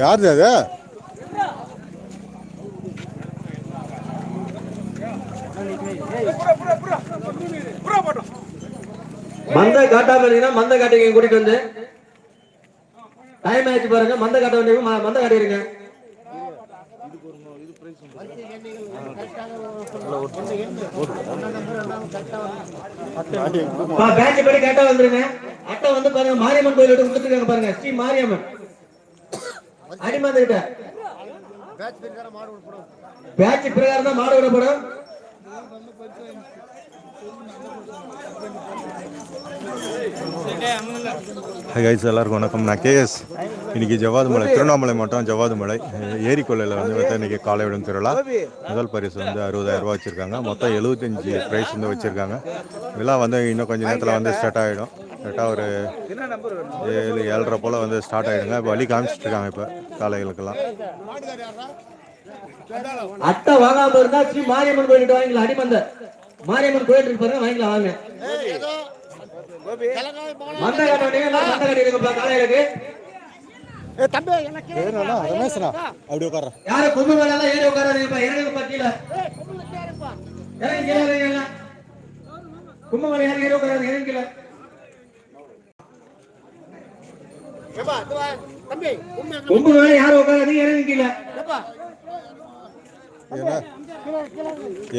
யாருது அது? மந்த காட்டாம இருந்தீங்கன்னா மந்த காட்டிங்க கூட்டிட்டு வந்து. டைம் ஆயிடுச்சு பாருங்க. மந்த காட்ட வேண்டிய மந்த காட்டிடுங்க. பேட்ச் படி கரெக்டா வந்துருங்க. அட்டை வந்து பாருங்க மாரியம்மன் கோயில் கொடுத்துருக்காங்க பாருங்க ஸ்ரீ மாரியம்மன். அடிமந்த கிட்ட. பேட்ச் பிரகாரம் தான் மாடு விடப்படும். கைஸ் எல்லாருக்கும் வணக்கம். நான் கேஎஸ் இன்னைக்கு ஜவ்வாது மலை திருவண்ணாமலை மாவட்டம் ஜவ்வாது மலை. ஏரிக்கொள்ளையில் வந்து பார்த்தா இன்னைக்கு காலை விடும் திருவிழா. முதல் பரிசு வந்து அறுபதாயிரம் ரூபா வச்சுருக்காங்க. மொத்தம் எழுபத்தஞ்சி ப்ரைஸ் வந்து வச்சுருக்காங்க. விழா வந்து இன்னும் கொஞ்சம் நேரத்தில் வந்து ஸ்டார்ட் ஆகிடும் கரெக்டாக ஒரு ஏழு ஏழரை போல் வந்து ஸ்டார்ட் ஆகிடுங்க இப்போ வழி காமிச்சிட்டு இருக்காங்க இப்போ காளைகளுக்கெல்லாம். அட்டை வாங்காம இருந்தா ஸ்ரீ மாரியம்மன் கோயில்கிட்ட வாங்கிக்கலாம். அடிமந்த. மாரியம்மன் கோயில் இருக்கு பாருங்க வாங்கிக்கலாம் வாங்க. மந்த காட்டவனீங்க மந்த காட்டிருக்கப்பா காலையிலுக்கு ரமேஷ்ண்ணா அப்படி உட்கார. யாரும் கொம்பு மேல எல்லாம் ஏறி உட்காராதீங்கப்பா இறங்குங்க பத்தியில. இறங்கி கீழே இறங்குங்க எல்லாம். கும்பு மேல ஏறி. கொம்பு உட்காராதீங்க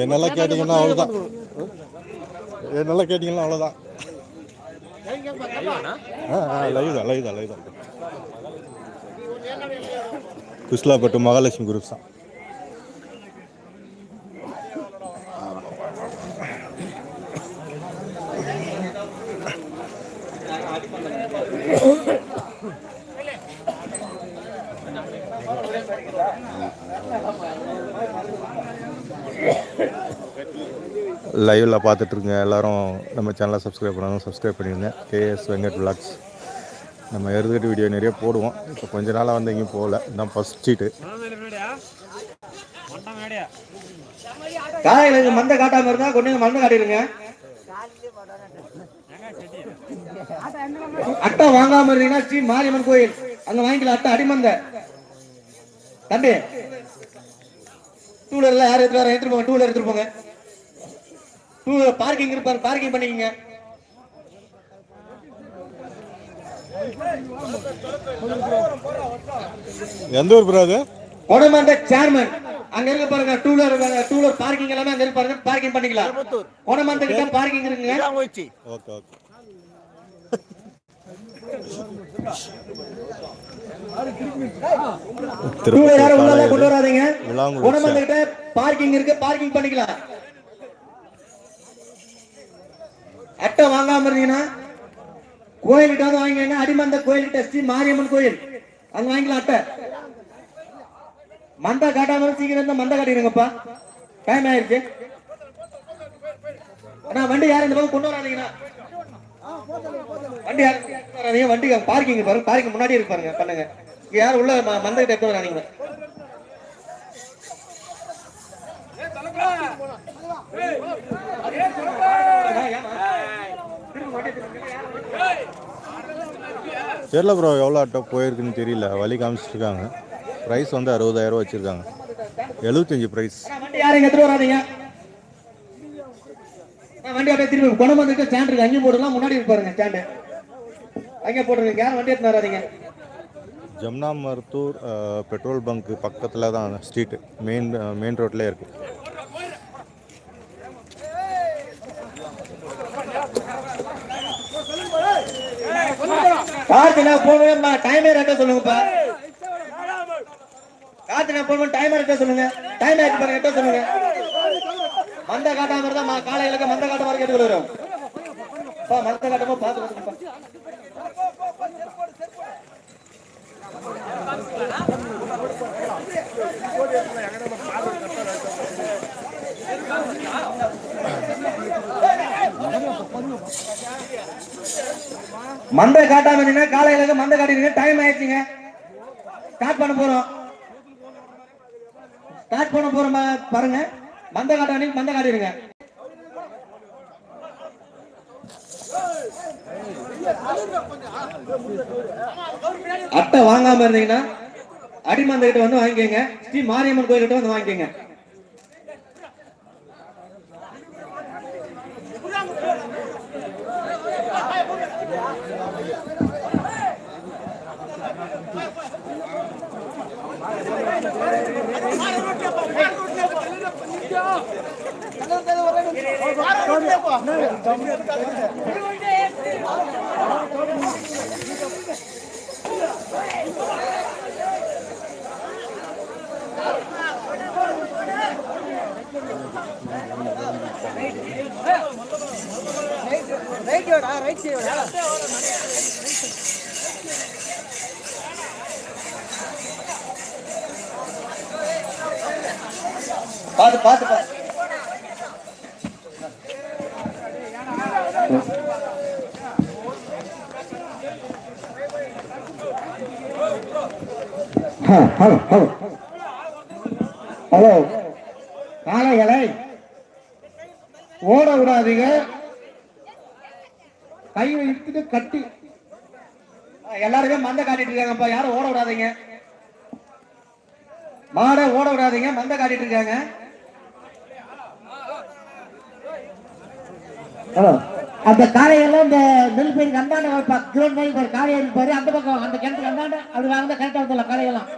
என்னெல்லாம் கேட்டிங்கன்னா அவ்வளோதான் என்னெல்லாம் கேட்டிங்கன்னா அவ்வளோதான் ஆ ஆ லைவ் தான் லைவ் தான் லைவ் தான். குஸ்லாப்பட்டு மகாலட்சுமி குரூப்ஸ் லைவில் பார்த்துட்ருங்க எல்லாரும் நம்ம சேனலை சப்ஸ்கிரைப் பண்ணணும் சப்ஸ்கிரைப் பண்ணிடுங்க. கேஎஸ் வெங்கட் விளாக்ஸ் நம்ம எழுதுகிட்டு வீடியோ நிறைய போடுவோம். இப்போ கொஞ்ச நாளாக வந்து எங்கேயும் போகல. இதான் ஃபஸ்ட் சீட்டு காலையில மந்த காட்டாம இருந்தா கொண்டு மந்த காட்டிடுங்க. அட்டை வாங்காம இருந்தீங்கன்னா ஸ்ரீ மாரியம்மன் கோயில். அங்க வாங்கிக்கலாம் அட்டை அடிமந்த. தம்பி டூ வீலர்ல யார் எடுத்து வர எடுத்துட்டு போங்க டூ வீலர் எடுத்துட்டு போங்க. டூ வீலர் பார்க்கிங் இருப்பாரு பார்க்கிங் பண்ணிக்கங்க. எந்த ஊர் ப்ரோ அது? கொடமண்ட சேர்மன் அங்க இருக்க பாருங்க two wheeler two wheeler parking எல்லாமே அங்க இருக்கு பாருங்க பார்க்கிங் பண்ணிக்கலாம். கொடமண்ட கிட்ட பார்க்கிங் இருக்குங்க. ஓகே ஓகே டூ வீலர் யாரும் கொண்டு வராதீங்க. கொடமண்ட கிட்ட பார்க்கிங் இருக்கு பார்க்கிங் பண்ணிக்கலாம். அட்டை வாங்காம இருந்தீங்கன்னா கோயில்கிட்ட வந்து அடிமந்த கோயில் ஸ்ரீ மாரியம்மன் கோயில் அங்க வாங்கிக்கலாம் அட்டை மந்த காட்டாம சீக்கிரம் இருந்தா மந்த காட்டிடுங்கப்பா டைம் ஆயிருச்சு அண்ணா வண்டி யாரும் இந்த பக்கம் கொண்டு வராதீங்கண்ணா வண்டி யாரும் வராதீங்க வண்டி பார்க்கிங் பாருங்க பார்க்கிங் முன்னாடி இருக்கு பாருங்க பண்ணுங்க இங்க யாரும் உள்ள ம- மந்த கிட்ட எடுத்து வராதீங்க தெரியல ப்ரோ எவ்வளோ அட்டை போயிருக்குன்னு தெரியல. வழி காமிச்சிட்ருக்காங்க ப்ரைஸ் வந்து அறுபதாயிரம் வச்சுருக்காங்க. எழுபத்தஞ்சி ப்ரைஸ் யாரும் இங்க எடுத்துட்டு வராதீங்க. வண்டி அப்படியே திரும்பி குணம் வந்துட்டு ஸ்டாண்ட் இருக்கு. அங்கேயும் போடலாம் முன்னாடி பாருங்க ஸ்டாண்டு அங்கே போட்டுருங்க. யாரும் வண்டி எடுத்து வராதீங்க. ஜம்னா மருத்தூர் பெட்ரோல் பங்க் பக்கத்தில் தான் ஸ்ட்ரீட்டு மெயின் மெயின் ரோட்லேயே இருக்குது கார்த்தினா போகவே டைமே ரெட்ட சொல்லுங்கப்பா. கார்த்தினா போகணும் டைம் ரெட்ட சொல்லுங்க. டைம் ஆயிடுச்சு பாருங்க ரெட்ட சொல்லுங்க. மந்த காட்டாம இருந்தா தான் காலையில மந்த காட்ட மாதிரி கேட்டு வரும். பா மந்த காட்டமா பார்த்து கொடுங்கப்பா மண்டை காட்டாம இருந்தீங்கன்னா காலையில மந்த காட்டிடுங்க டைம் ஆயிடுச்சுங்க. ஸ்டார்ட் பண்ண போறோம். ஸ்டார்ட் பண்ண போறோம்? பாருங்க. மந்த காட்டானீங்க மந்த காட்டிடுங்க. அட்டை வாங்காம இருந்தீங்கன்னா அடிமந்த கிட்ட வந்து வாங்கிக்கோங்க. ஸ்ரீ மாரியம்மன் கோயில் கிட்ட வந்து வாங்கிக்கோங்க. ரைட் ரைட் சைடு பார்த்து பார்த்து பார்த்து ஹலோ ஹலோ ஹலோ காளைகளை ஓட விடாதீங்க. கை வைத்துட்டு கட்டி. எல்லாருமே மந்த காட்டிட்டு இருக்காங்கப்பா. யாரும் ஓட விடாதீங்க. மாடை ஓட விடாதீங்க. மந்த காட்டிட்டு இருக்காங்க. ஹலோ அந்த காளையெல்லாம் இந்த நெல் பயிருக்கு அந்தாண்ட வைப்பா. கிரௌண்ட் ஒரு காளையை இருப்பாரு அந்த பக்கம் அந்த கிணத்துக்கு அந்தாண்ட அப்படி வாங்க கரெக்டா வந்துடலாம் காளையெல்லாம்.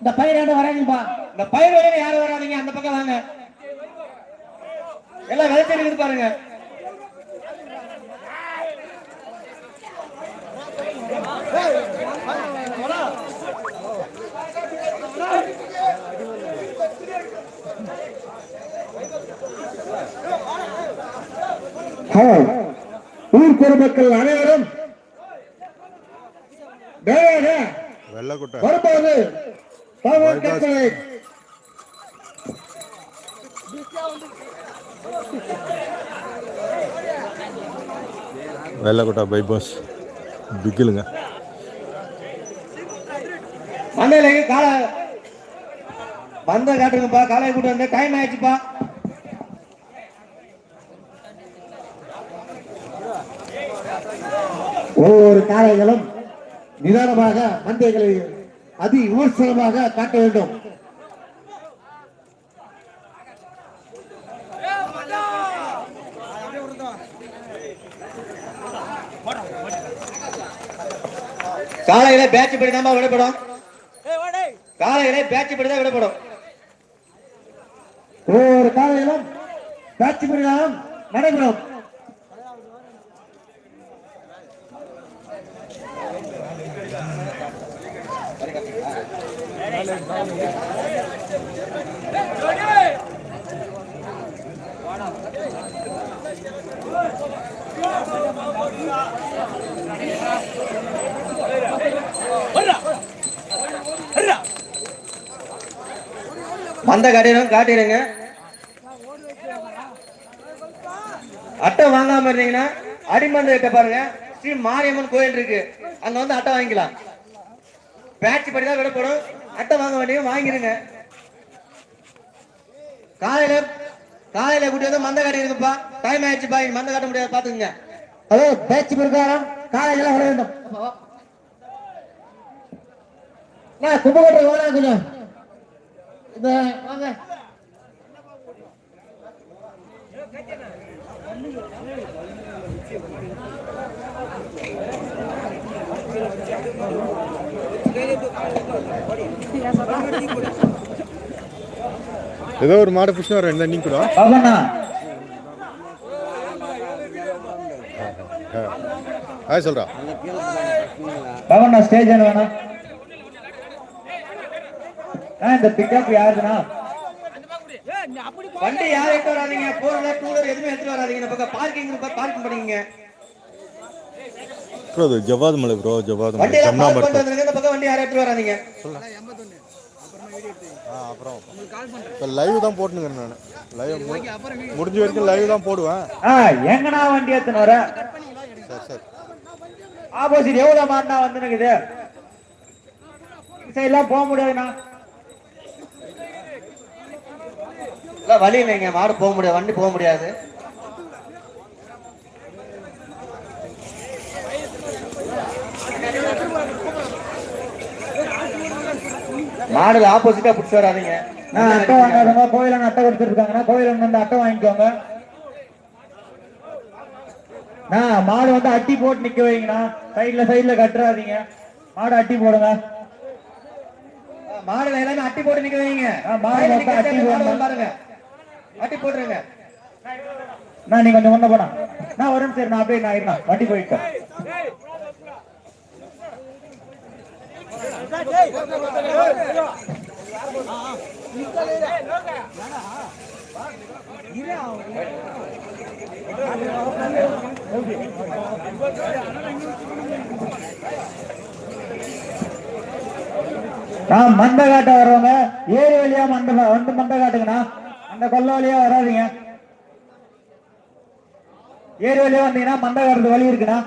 இந்த பயிர் வராதுப்பா. இந்த பயிர் வரையில யாரும் வராதிங்க அந்த பக்கம் வாங்க. எல்லாம் விளைச்சல் பாருங்க. ஹலோ. பொதுமக்கள் அனைவரும் வரும்போது வெள்ளக்குட்டை பைபாஸ். பிக்கிலுங்க. மண்டையில காலை மந்த காட்டுங்கப்பா காலையை கூட்டு வந்து டைம் ஆயிடுச்சுப்பா ஒவ்வொரு காளைகளும் நிதானமாக மந்தைகளை அதி விமர்சனமாக காட்ட வேண்டும். காலையில பேட்ச் படி தான் விடப்படும். காலையில பேட்ச் படி தான் விடப்படும். ஒவ்வொரு காலையிலும் பேச்சு படிதான் நடைபெறும். மந்த காட்டிடும் காட்டிடுங்க. அட்டை வாங்காம இருந்தீங்கன்னா அடிமந்த கிட்ட பாருங்க. ஸ்ரீ மாரியம்மன் கோயில் இருக்கு. அங்க வந்து அட்டை வாங்கிக்கலாம். பேட்ச் படி தான் விடப்படும். அட்டை வாங்க வேண்டிய வாங்கிருங்க. காலையில காலையில கூட்டி வந்து மந்த காட்டி இருக்குப்பா. டைம் ஆயிடுச்சுப்பா மந்த காட்ட முடியாது பாத்துக்கங்க. அதோ பேச்சு பிரகாரம் காலையில வர வேண்டும். கும்பகோட்டை ஓடா கொஞ்சம். இந்த வாங்க. ஏதோ ஒரு மாடை பிடிச்சி வரேன் இந்த நீங்க கூட. ஹாய் சொல்றா. பாபண்ணா ஸ்டேஜ் வேணாம்? ஆ இந்த பிக்கப் யாருதுண்ணா? வண்டி யாரும் எடுத்து வராதீங்க? போர்ல டூலர் எதுவுமே எடுத்து வராதீங்க. பக்கம் பார்க்கிங் பார்க்கிங் பண்ணிக்கங்க. ப்ரோ ஜவாது மலை ப்ரோ ஜவாது மலை. பார்க் ஜம்னாபர் பண்ணிட்டு யாரும் எடுத்து வராதீங்க. ஆ அப்புறம். இப்போ லைவ் தான் போட்டுனுங்கிறேன் நான். லைவ் முடிஞ்ச வரைக்கும் லைவ் தான் போடுவேன். ஆ எங்கண்ணா வண்டி எடுத்துன்னு வர? சரி சரி. ஆப்போசிட் எவ்வளவு மாறினா வந்துனுக்குது? சைட்லாம் போக முடியாதுண்ணா. இல்ல வழி இல்லைங்க. மாடு போக முடியாது வண்டி போக முடியாது. மாடுல ஆப்போசிட்டா புடிச்சு வராதீங்க. நான் அட்டை வாங்காதவங்க கோயில அட்டை கொடுத்துருக்காங்கன்னா கோயில வந்து அட்டை வாங்கிக்கோங்க. நான் மாடு வந்து அட்டி போட்டு நிக்க வைங்கண்ணா. சைடுல சைடுல கட்டுறாதீங்க. மாடு அட்டி போடுங்க. மாடுல எல்லாமே அட்டி போட்டு நிக்க வைங்க. மாடு மொத்தம் அட்டி போடணும். பாருங்க. அட்டி போட்டுருங்க. நான் நீங்க கொஞ்சம் முன்ன போனா நான் வரேன் சரி நான் அப்படியே நான் இருந்தேன் வண்டி போயிட்டேன் நான் மண்டை காட்ட வர்றவங்க ஏரி வழியா மந்த வந்து மண்டை காட்டுங்கண்ணா. அந்த கொல்ல வழியா வராதிங்க. ஏரி வழியா வந்தீங்கன்னா மண்டை காட்டுறது வழி இருக்குண்ணா.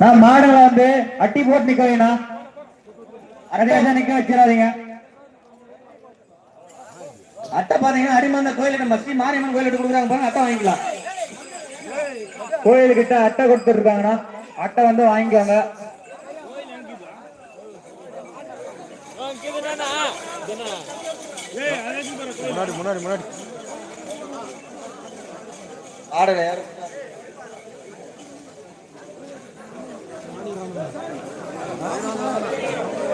நான் மாடுகளை வந்து அட்டி போட்டு நிக்க வைண்ணா அரேசா நிக்க வச்சிடாதீங்க. அட்டை பாத்தீங்கன்னா அடிமந்த கோயிலுக்கு நம்ம ஸ்ரீ மாரியம்மன் கோயிலுக்கு கொடுக்குறாங்க பாருங்க அட்டை வாங்கிக்கலாம். கோயிலுக்கிட்ட அட்டை கொடுத்துருக்காங்கண்ணா அட்டை வந்து வாங்கிக்கோங்க. முன்னாடி முன்னாடி முன்னாடி. ஆடுல யாரும்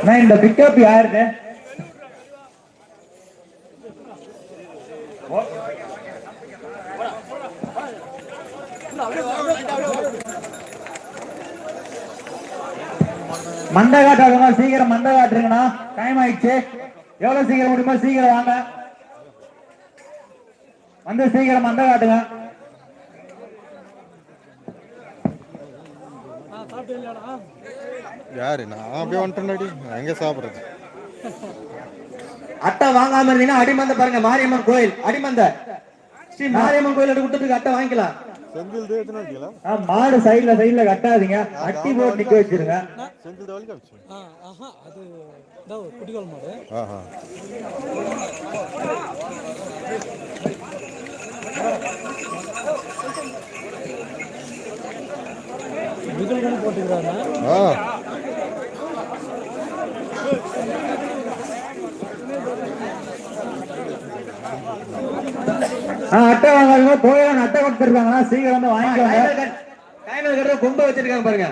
நான் இந்த பிக்கப் யாருது மண்டை காட்டாதுங்க சீக்கிரம் மண்டை காட்டுறீங்கண்ணா. டைம் ஆயிடுச்சு. எவ்வளவு சீக்கிரம் முடியுமோ சீக்கிரம் வாங்க. வந்து சீக்கிரம் மண்டை காட்டுங்க. யாரு? நான் அப்படியே வந்துட்டேன்டாடி நான் எங்க சாப்பிட்றது? அட்டை வாங்காம இருந்தீங்கன்னா அடிமந்த பாருங்க மாரியம்மன் கோயில். அடிமந்த. ஸ்ரீ மாரியம்மன் கோயில் கொடுத்துட்டு அட்டை வாங்கிக்கலாம். செந்தில் தேவத்தினா மாடு சைடுல சைடுல கட்டாதீங்க. அட்டி போட்டு நிக்க வச்சிருங்க. செந்தில் ஆஹா அது இதோ குட்டிகோல் மாடு. ஆஹா. ஆ. ஆ, அட்டை வாங்காதீங்க. கோயில அட்டை கொடுத்துருக்காங்கன்னா சீக்கிரம் வந்து வாங்கிக்கோங்க. டைமர் கட்டுறது கொம்பு வச்சிருக்காங்க பாருங்க.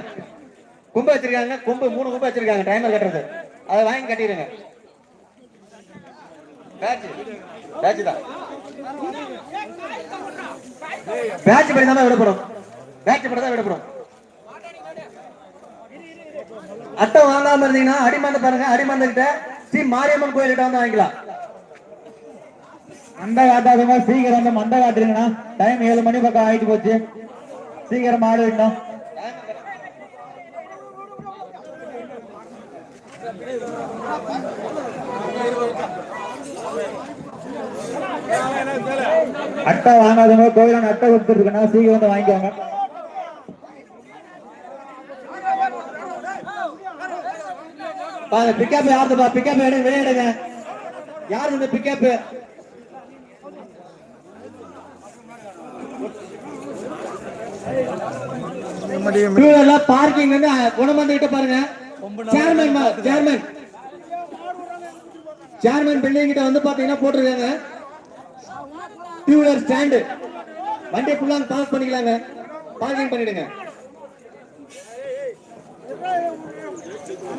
கொம்பு வச்சிருக்காங்க. கொம்பு மூணு கொம்பு வச்சிருக்காங்க டைமர் கட்டுறது. அதை வாங்கி கட்டிடுங்க. பேட்ச் பேட்ச் தான். பேட்ச் படி தான் விடப்படும். பேட்ச் படி தான் விடப்படும். அட்டை வாங்காம இருந்தீங்கன்னா அடிமந்த பாருங்க அடிமந்த கிட்ட ஸ்ரீ மாரியம்மன் கோயில்கிட்ட வந்து வாங்கிக்கலாம். மண்டை காட்டாதவங்க சீக்கிரம் வந்து மண்டை காட்டுறீங்கண்ணா டைம் ஏழு மணி பக்கம் ஆயிட்டு போச்சு. சீக்கிரம் மாடு அட்டை வாங்காதவங்க கோயிலான அட்டை கொடுத்துருக்குன்னா சீக்கிரம் வந்து வாங்கிக்கோங்க. பாருங்க பிக்கப் யாருதுப்பா? பிக்கப் எடுங்க விளையாடுங்க யாரு இந்த பிக்கப் பார்க்கிங் வந்து குணமந்த கிட்ட பாருங்க. சேர்மன் சேர்மன் சேர்மன் பில்டிங் கிட்ட வந்து பாத்தீங்கன்னா போட்டிருக்காங்க. டூ வீலர் ஸ்டாண்டு வண்டி ஃபுல்லா பார்க் பண்ணிக்கலாங்க. பார்க்கிங் பண்ணிடுங்க.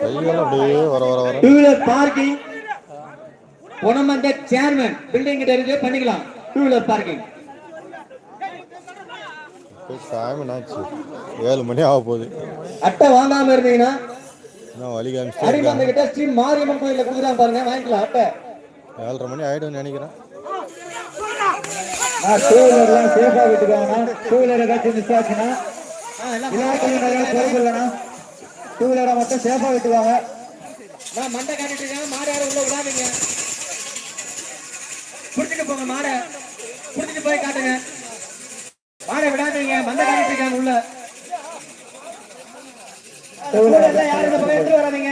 அப்படியே வர வர வர. டூ வீலர் பார்க்கிங் பொனமந்த சேர்மன் பில்டிங் கிட்ட இருக்கு பண்ணிக்கலாம். டூ வீலர் பார்க்கிங் டைம் என்னாச்சு ஏழு மணி ஆக போகுது. அட்டை வாங்காம இருந்தீங்கன்னா நான் வழி காமிச்சிட்டே அடிமந்த கிட்ட ஸ்ரீ மாரியம்மன் கோயில்ல கொடுக்குறாங்க பாருங்க வாங்கிக்கலாம் அட்டை. ஏழரை மணி ஆயிடும்னு நினைக்கிறேன். டூ வீலர்லாம் சேஃபா விட்டுக்கோங்கண்ணா டூ வீலர் ஏதாச்சும் மிஸ் ஆச்சுன்னா ஆ, எல்லாம் இலாக்கியம் பொறுப்பு இல்லைண்ணா டூ வீலரை மட்டும் சேஃபா விட்டுக்கோங்க நான் மண்டை காட்டிட்டு இருக்கேன். மாடு யாரும் உள்ள விடாதீங்க. புடிச்சிட்டு போங்க மாடை. புடிச்சிட்டு போய் காட்டுங்க. மாடை விடாதீங்க. மண்டை காட்டிட்டு இருக்காங்க உள்ள. யாரும் இந்த பக்கம் எடுத்துட்டு வராதீங்க.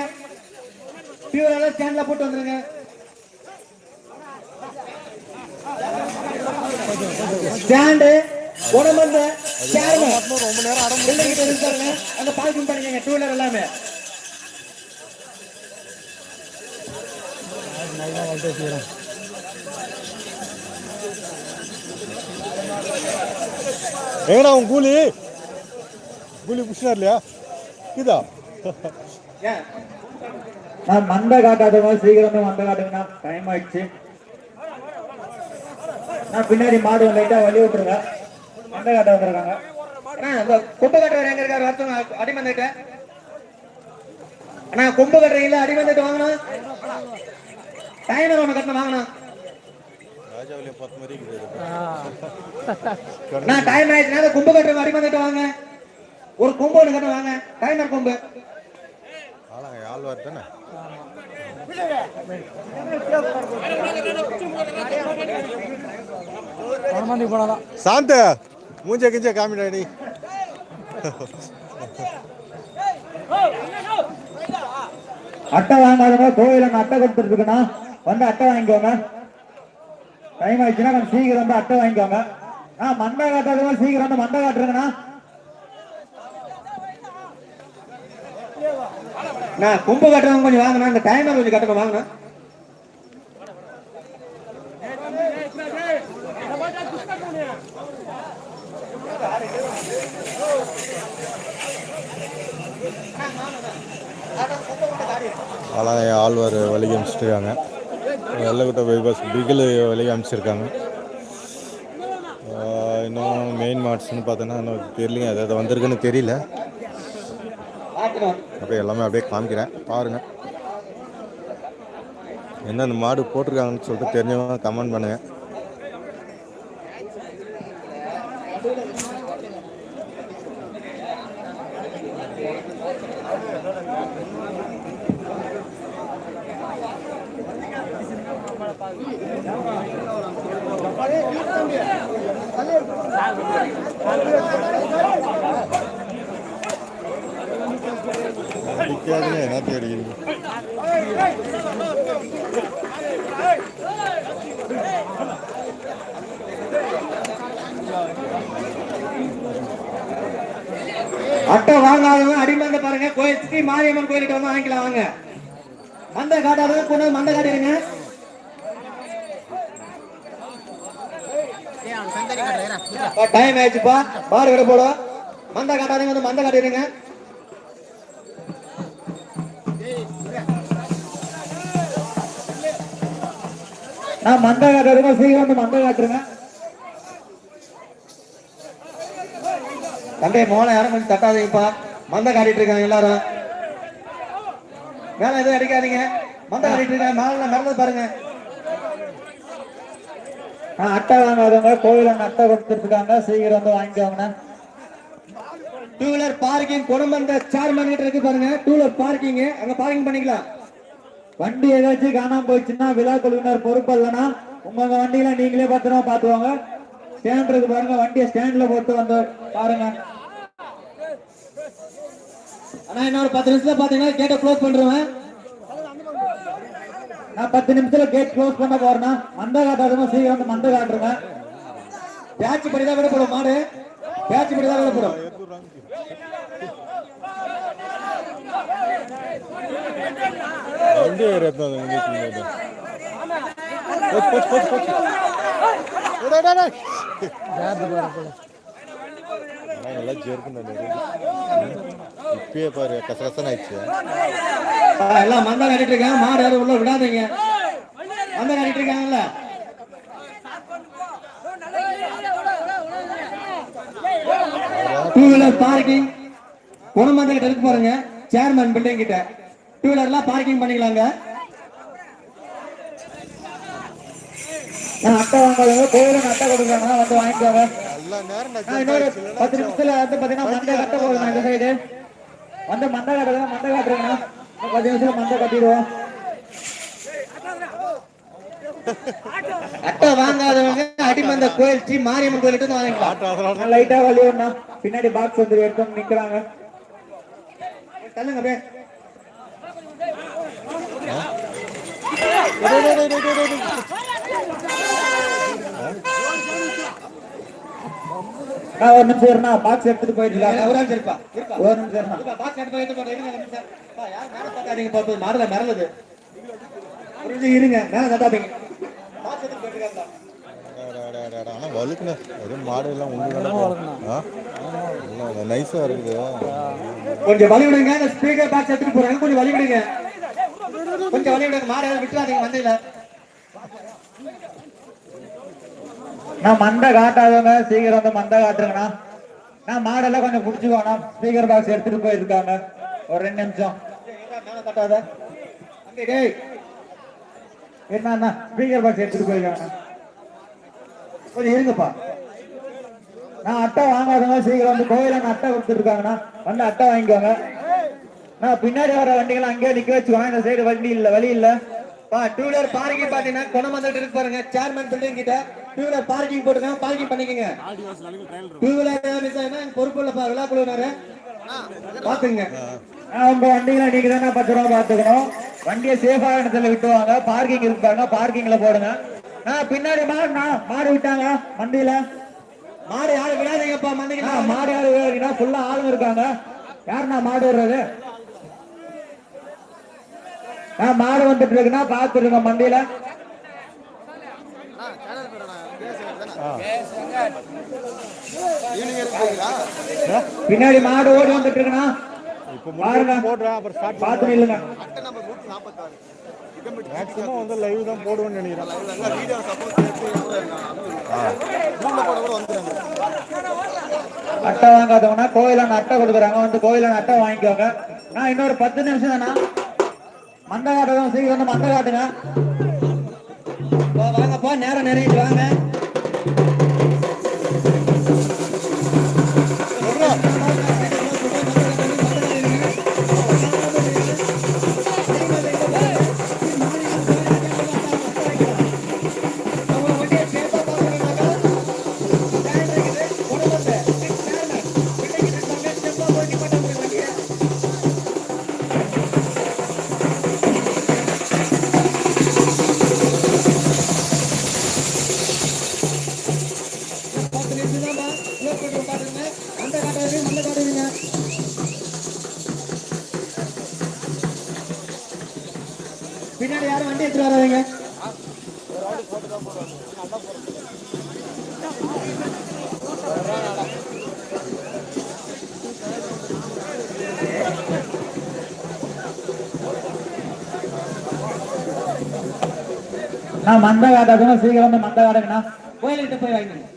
டூ ஸ்டாண்ட்ல போட்டு வந்துருங்க. ஸ்டாண்டு குணமந்த சேர்மன் ரொம்ப நேரம் அடம் பிள்ளைகிட்ட இருக்காருங்க அந்த பார்க்கிங் பண்ணிக்கங்க டூ வீலர் எல்லாமே. எங்கடா உன் கூலி? கூலி புஷ்னா இல்லையா? இதா நான் மந்த காட்டாதவங்க சீக்கிரமே மந்த காட்டுங்கண்ணா டைம் ஆயிடுச்சு. நான் பின்னாடி மாடு லைட்டா வழி விட்டுருங்க மந்த காட்ட வந்திருக்காங்க. கொம்பு கட்டுறவர் எங்க இருக்காரு? ஒருத்தவங்க அடிமந்துட்ட அண்ணா கொம்பு கட்டுறீங்களா? அடிமந்துட்டு வாங்கணும் டைமர் ஒன்று கட்டணும் வாங்கணும் டைம் ஆயிடுச்சுனா கொம்பு கட்டுறவங்க அடிமந்துட்டு வாங்க. ஒரு கொம்பு ஒன்று கட்ட வாங்க. டைமர் கொம்பு. ஆளாங்க ஆழ்வார் தானே? சாந்த மூஞ்ச கிஞ்ச காமிடாடி அட்டை வாங்காதவங்க கோயில அட்டை கொடுத்துருக்குண்ணா வந்து அட்டை வாங்கிக்கோங்க. டைம் ஆயிடுச்சுன்னா கொஞ்சம் சீக்கிரம் வந்து அட்டை வாங்கிக்கோங்க. ஆ மண்டை காட்டாதவங்க சீக்கிரம் வந்து மண்டை காட்டுருங்கண்ணா நான் கும்பு கட்டுறவங்க கொஞ்சம் வாங்கணும் இந்த டைமர் கொஞ்சம் கட்டணும் வாங்கணும் ஆளாங்க ஆழ்வார் வழிக்கு அமைச்சிருக்காங்க. வெள்ளக்கோட்டை பைபாஸ் பிகில் வழி அனுப்பிச்சிருக்காங்க இன்னும் மெயின் மார்ட்ஸ்னு பார்த்தோன்னா இன்னும் தெரியலைங்க அது அது வந்திருக்குன்னு தெரியல. அப்படியே எல்லாமே அப்படியே காமிக்கிறேன். பாருங்கள் எந்தெந்த மாடு போட்டிருக்காங்கன்னு சொல்லிட்டு தெரிஞ்சவங்க கமெண்ட் பண்ணுங்கள் அடிக்காதுன்னு என்ன தெரியுது அட்டை வாங்காதவங்க அடிமந்த பாருங்க கோயில் ஸ்ரீ மாரியம்மன் கோயிலுக்கு வந்து வாங்கிக்கலாம் வாங்க மந்தை காட்டாதவங்க கொண்டு மந்தை காட்டிடுங்க டைம் ஆயிடுச்சுப்பா பாரு விட போடும் மந்தை காட்டாதவங்க வந்து மந்தை காட்டிடுங்க நான் மண்டை காட்டுறதுங்க சீக்கிரம் வந்து மண்டை காட்டுருங்க தந்தை மோளை யாரும் கொஞ்சம் தட்டாதீங்கப்பா. மந்தை காட்டிட்டு இருக்காங்க எல்லாரும். மேல எதுவும் அடிக்காதீங்க. மந்தை காட்டிட்டு இருக்காங்க. மேல மறந்து பாருங்க. ஆ, அட்டை வாங்காதவங்க கோயில அட்டை கொடுத்துருக்காங்க சீக்கிரம் வந்து வாங்கிக்கோங்க டூ வீலர் பார்க்கிங் குடும்பந்த சேர்மன் கிட்ட இருக்கு பாருங்க. டூ வீலர் பார்க்கிங் அங்க பார்க்கிங் பண்ணிக்கலாம். வண்டி ஏதாச்சும் காணாம போயிடுச்சுன்னா விழா குழுவினர் பொறுப்பு இல்லைன்னா உங்க வண்டியில நீங்களே பத்திரமா பாத்துவாங்க. ஸ்டாண்ட் இருக்கு பாருங்க வண்டியை ஸ்டாண்ட்ல போட்டு வந்து பாருங்க. ஆனா இன்னொரு பத்து நிமிஷத்துல பாத்தீங்கன்னா கேட்டை க்ளோஸ் பண்றேன் நான் பத்து நிமிஷத்துல கேட் க்ளோஸ் பண்ண போறேன்னா மந்த காட்டாதவங்க சீக்கிரம் மந்த காட்டுருங்க. பேட்ச் படிதான் விடப்படும் மாடு. பேட்ச் படி தான் விடப்படும் வண்டி ரத்னம் போச்சு போச்சு போச்சு போச்சு. டேய், டேய், டேய். அதான் எல்லாம் ஜெருக்குன்னு இப்பயே பாரு ஆயிடுச்சு ஆ, எல்லாம் மந்தா கட்டிட்டு இருக்காங்க மாடு யாரும் உள்ள விடாதீங்க. மந்தா கட்டிட்டு இருக்காங்கல்ல டூ வீலர் பார்க்கிங் குணமந்த கிட்ட இருக்கு பாருங்க. சேர்மன் பில்டிங் கிட்ட. டூ வீலர்லாம் பார்க்கிங் பண்ணிக்கலாங்க. நான் அட்டை வாங்காதவங்க கோயில அட்டை கொடுக்குறாங்க வந்து வாங்கிக்கோங்க. இன்னொரு பத்து நிமிஷத்துல வந்து பாத்தீங்கன்னா மண்டை கட்ட போகுது இந்த சைடு வந்து மண்டை காட்டுறதா மண்டை காட்டுறேங்கண்ணா பத்து நிமிஷத்துல மண்டை கட்டிடுவோம். அட்டை வாங்காதவங்க அடிமந்த கோயில் ஸ்ரீ மாரியம்மன் கோயில்கிட்ட இருந்து வாங்கிக்கலாம். லைட்டா வரணும் பின்னாடி பாக்ஸ் வந்து எடுத்து நிக்கிறாங்க. தள்ளுங்க. நான் ஒரு நிமிஷம் இருண்ணா பாக்ஸ் எடுத்துட்டு போயிட்டு ஒரு நிமிஷம் இருப்பா ஒரு நிமிஷம் இருண்ணா எடுத்து யாரும் மேல இருங்க, மேல தட்டாதீங்க. Box எடுத்து ஆனால் வழுக்குண்ணே எதுவும் மாடு எல்லாம் உண்டு ஆ இல்லை நைஸாக இருக்குது கொஞ்சம் வழி விடுங்க இந்த ஸ்பீக்கர் பாக்ஸ் எடுத்துட்டு போறாங்க கொஞ்சம் வழி விடுங்க கொஞ்சம் வலி விடுங்க மாடு யாரும் விட்டுறாதீங்க மந்தையில நான் மண்டை காட்டாதவங்க சீக்கிரம் வந்து மண்டை காட்டுறேங்கண்ணா நான் மாடெல்லாம் கொஞ்சம் பிடிச்சிக்கோண்ணா ஸ்பீக்கர் பாக்ஸ் எடுத்துட்டு போயிருக்காங்க ஒரு ரெண்டு நிமிஷம் மேல தட்டாத டேய் என்ன ஸ்பீக்கர் பாக்ஸ் எடுத்துட்டு போயிருக்காங்க. கொஞ்சம் இருங்கப்பா. நான் அட்டை வாங்காதவங்க சீக்கிரம் வந்து கோயில அட்டை கொடுத்துருக்காங்கண்ணா வந்து அட்டை வாங்கிக்கோங்க. நான் பின்னாடி வர வண்டிகளை அங்கேயே நிக்க வச்சுக்கோங்க இந்த சைடு வண்டி இல்ல வழி இல்ல. பா டூ வீலர் பார்க்கிங் பாத்தீங்கன்னா குணமந்திட்டு இருக்கு பாருங்க. சேர்மன் பில்டிங் கிட்ட டூ வீலர் பார்க்கிங் போட்டுருக்காங்க பார்க்கிங் பண்ணிக்கங்க. டூ வீலர் மிஸ் ஆயினா பொறுப்பு இல்லப்பா. விழா குழுவினாரு. பாத்துங்க உங்க வண்டிகளை நீங்க தானே பத்திரமா பாத்துக்கணும் வண்டியை சேஃபா இடத்துல விட்டுவாங்க பார்க்கிங் இருப்பாங்க பார்க்கிங்ல போடுங்க. பின்னாடி மாடு மாடு விட்டாங்க. வண்டியில மாடு யாரும் விடாதீங்கப்பா ஆ, மந்திரிங்களா மாடு யாரு வேணும்னா ஃபுல்லா ஆளுங்க இருக்காங்க. யாருண்ணா மாடு விடுறது? ஆ மாடு வந்துட்டு இருக்குன்னா பாத்துருங்க மண்டியில. பின்னாடி மாடு ஓடி வந்துட்டு இருக்குண்ணா. இப்போ பாருங்க. போடுறேன் அப்புறம் ஸ்டார்ட் பாத்து நில்லுங்க. மேக்ஸிமம் வந்து லைவ் தான் போடுவேன்னு நினைக்கிறேன். அட்டை வாங்காதவங்கன்னா கோயிலான அட்டை கொடுக்குறாங்க வந்து கோயிலான அட்டை வாங்கிக்கோங்க. நான் இன்னொரு பத்து நிமிஷம் தானா மந்த காட்டுறதும் சீக்கிரம் வந்து மந்த காட்டுங்க பா, வாங்கப்பா நேரம் நிறைய வாங்க. நான் மந்த சீக்கிரம் வந்து மந்த கோயில்கிட்ட போய் வாங்கிக்கோங்க.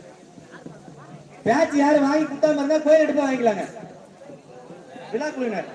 பேட்ச் யாரும் வாங்கி கொடுத்தா மாதிரி கோயில்கிட்ட போய் வாங்கிக்கலாங்க. விழா குழுவினர்.